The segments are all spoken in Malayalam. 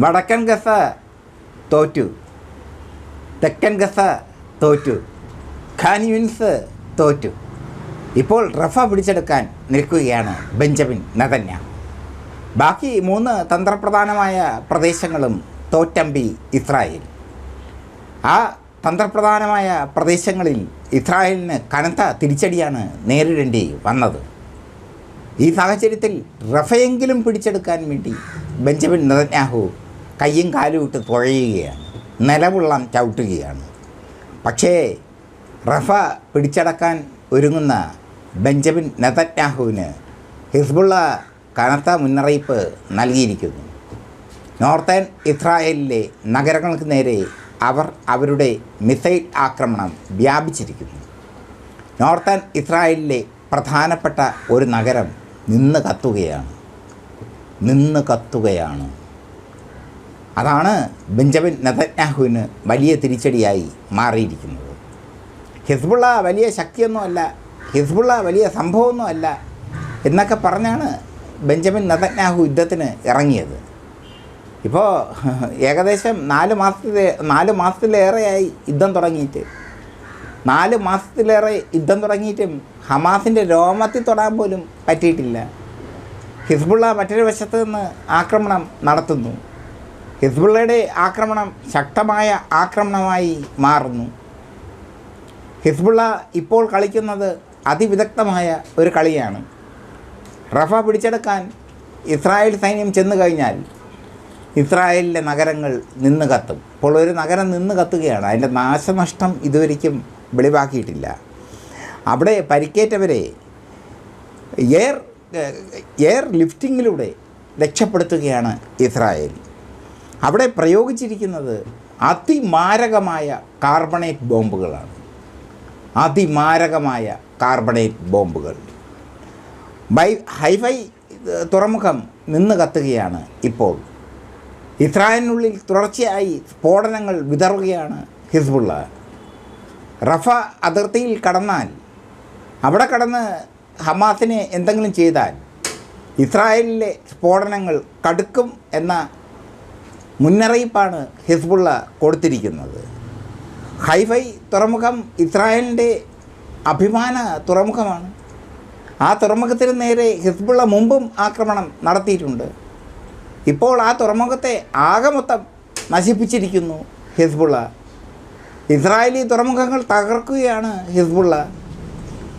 വടക്കൻ ഗസ തോറ്റു. തെക്കൻ ഗസ തോറ്റു. ഖാൻ യുൻസ് തോറ്റു. ഇപ്പോൾ റഫ പിടിച്ചെടുക്കാൻ നിൽക്കുകയാണ് ബെഞ്ചമിൻ നതന്യ. ബാക്കി മൂന്ന് തന്ത്രപ്രധാനമായ പ്രദേശങ്ങളും തോറ്റമ്പി ഇസ്രായേൽ. ആ തന്ത്രപ്രധാനമായ പ്രദേശങ്ങളിൽ ഇസ്രായേലിന് കനത്ത തിരിച്ചടിയാണ് നേരിടേണ്ടി വന്നത്. ഈ സാഹചര്യത്തിൽ റഫയെങ്കിലും പിടിച്ചെടുക്കാൻ വേണ്ടി ബെഞ്ചമിൻ നെതന്യാഹു കയ്യും കാലും ഇട്ട് തുഴയുകയാണ്. നിലവുള്ളം ചവിട്ടുകയാണ്. പക്ഷേ റഫ പിടിച്ചടക്കാൻ ഒരുങ്ങുന്ന ബെഞ്ചമിൻ നെതന്യാഹുവിന് ഹിസ്ബുള്ള കനത്ത മുന്നറിയിപ്പ് നൽകിയിരിക്കുന്നു. നോർത്തേൺ ഇസ്രായേലിലെ നഗരങ്ങൾക്ക് നേരെ അവർ അവരുടെ മിസൈൽ ആക്രമണം വ്യാപിച്ചിരിക്കുന്നു. നോർത്തേൺ ഇസ്രായേലിലെ പ്രധാനപ്പെട്ട ഒരു നഗരം നിന്ന് കത്തുകയാണ്. നിന്ന് കത്തുകയാണ്. അതാണ് ബെഞ്ചമിൻ നെതന്യാഹുവിന് വലിയ തിരിച്ചടിയായി മാറിയിരിക്കുന്നത്. ഹിസ്ബുള്ള വലിയ ശക്തിയൊന്നുമല്ല ഹിസ്ബുള്ള വലിയ സംഭവമൊന്നുമല്ല എന്നൊക്കെ പറഞ്ഞാണ് ബെഞ്ചമിൻ നെതന്യാഹു യുദ്ധത്തിന് ഇറങ്ങിയത്. ഇപ്പോൾ ഏകദേശം നാല് മാസത്തിലെ നാല് മാസത്തിലേറെയായി യുദ്ധം തുടങ്ങിയിട്ട്. നാല് മാസത്തിലേറെ യുദ്ധം തുടങ്ങിയിട്ടും ഹമാസിന്റെ രോമത്തിൽ തൊടാൻ പോലും പറ്റിയിട്ടില്ല. ഹിസ്ബുള്ള മറ്റൊരു വശത്ത് നിന്ന് ആക്രമണം നടത്തുന്നു. ഹിസ്ബുള്ളയുടെ ആക്രമണം ശക്തമായ ആക്രമണമായി മാറുന്നു. ഹിസ്ബുള്ള ഇപ്പോൾ കളിക്കുന്നത് അതിവിദഗ്ധമായ ഒരു കളിയാണ്. റഫ പിടിച്ചെടുക്കാൻ ഇസ്രായേൽ സൈന്യം ചെന്നു കഴിഞ്ഞാൽ ഇസ്രായേലിലെ നഗരങ്ങൾ നിന്ന് കത്തും. ഇപ്പോൾ ഒരു നഗരം നിന്ന് കത്തുകയാണ്. അതിന്റെ നാശനഷ്ടം ഇതുവരെയ്ക്കും വെളിവാക്കിയിട്ടില്ല. അവിടെ പരിക്കേറ്റവരെ എയർ എയർ ലിഫ്റ്റിങ്ങിലൂടെ രക്ഷപ്പെടുത്തുകയാണ് ഇസ്രായേൽ. അവിടെ പ്രയോഗിച്ചിരിക്കുന്നത് അതിമാരകമായ കാർബണേറ്റ് ബോംബുകളാണ്. അതിമാരകമായ കാർബണേറ്റ് ബോംബുകൾ. ബൈ ഹൈഫൈ തുറമുഖം നിന്ന് കത്തുകയാണ് ഇപ്പോൾ. ഇസ്രായേലിനുള്ളിൽ തുടർച്ചയായി സ്ഫോടനങ്ങൾ വിതറുകയാണ് ഹിസ്ബുള്ള. റഫ അതിർത്തിയിൽ കടന്നാൽ അവിടെ കടന്ന് ഹമാസിനെ എന്തെങ്കിലും ചെയ്താൽ ഇസ്രായേലിലെ സ്ഫോടനങ്ങൾ കടുക്കും എന്ന മുന്നറിയിപ്പാണ് ഹിസ്ബുള്ള കൊടുത്തിരിക്കുന്നത്. ഹൈഫൈ തുറമുഖം ഇസ്രായേലിന്റെ അഭിമാന തുറമുഖമാണ്. ആ തുറമുഖത്തിന് നേരെ ഹിസ്ബുള്ള മുമ്പും ആക്രമണം നടത്തിയിട്ടുണ്ട്. ഇപ്പോൾ ആ തുറമുഖത്തെ ആകെ മൊത്തം നശിപ്പിച്ചിരിക്കുന്നു ഹിസ്ബുള്ള. ഇസ്രായേലി തുറമുഖങ്ങൾ തകർക്കുകയാണ് ഹിസ്ബുള്ള.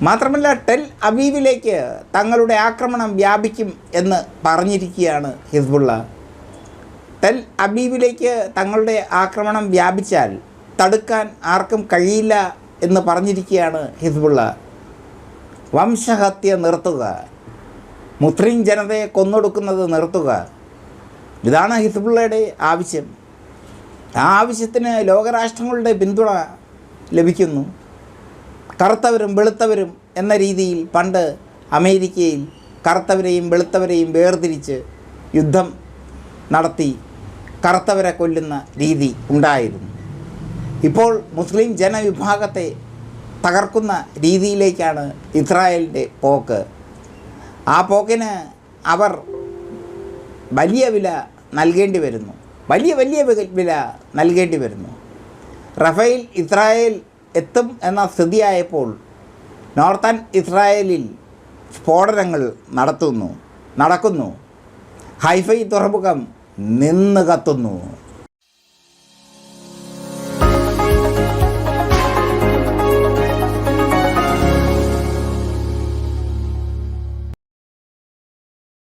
മാത്രമല്ല ടെൽ അബീബിലേക്ക് തങ്ങളുടെ ആക്രമണം വ്യാപിക്കും എന്ന് പറഞ്ഞിരിക്കുകയാണ് ഹിസ്ബുള്ള. ടെൽ അബീബിലേക്ക് തങ്ങളുടെ ആക്രമണം വ്യാപിച്ചാൽ തടുക്കാൻ ആർക്കും കഴിയില്ല എന്ന് പറഞ്ഞിരിക്കുകയാണ് ഹിസ്ബുള്ള. വംശഹത്യ നിർത്തുക. മുസ്ലിം ജനതയെ കൊന്നൊടുക്കുന്നത് നിർത്തുക. ഇതാണ് ഹിസ്ബുള്ളയുടെ ആവശ്യം. ആ ആവശ്യത്തിന് ലോകരാഷ്ട്രങ്ങളുടെ പിന്തുണ ലഭിക്കുന്നു. കറുത്തവരും വെളുത്തവരും എന്ന രീതിയിൽ പണ്ട് അമേരിക്കയിൽ കറുത്തവരെയും വെളുത്തവരെയും വേർതിരിച്ച് യുദ്ധം നടത്തി. കറുത്തവരെ കൊല്ലുന്ന രീതി ഉണ്ടായിരുന്നു. ഇപ്പോൾ മുസ്ലിം ജനവിഭാഗത്തെ തകർക്കുന്ന രീതിയിലേക്കാണ് ഇസ്രായേലിന്റെ പോക്ക്. ആ പോക്കിന് അവർ വലിയ വില നൽകേണ്ടി വരുന്നു. വലിയ വലിയ വില- നൽകേണ്ടി വരുന്നു. റഫേൽ ഇസ്രായേൽ എത്തും എന്ന സ്ഥിതിയായപ്പോൾ നോർത്തൻ ഇസ്രായേലിൽ സ്ഫോടനങ്ങൾ നടത്തുന്നു നടക്കുന്നു. ഹൈഫൈ തുറമുഖം നിന്ന് കത്തുന്നു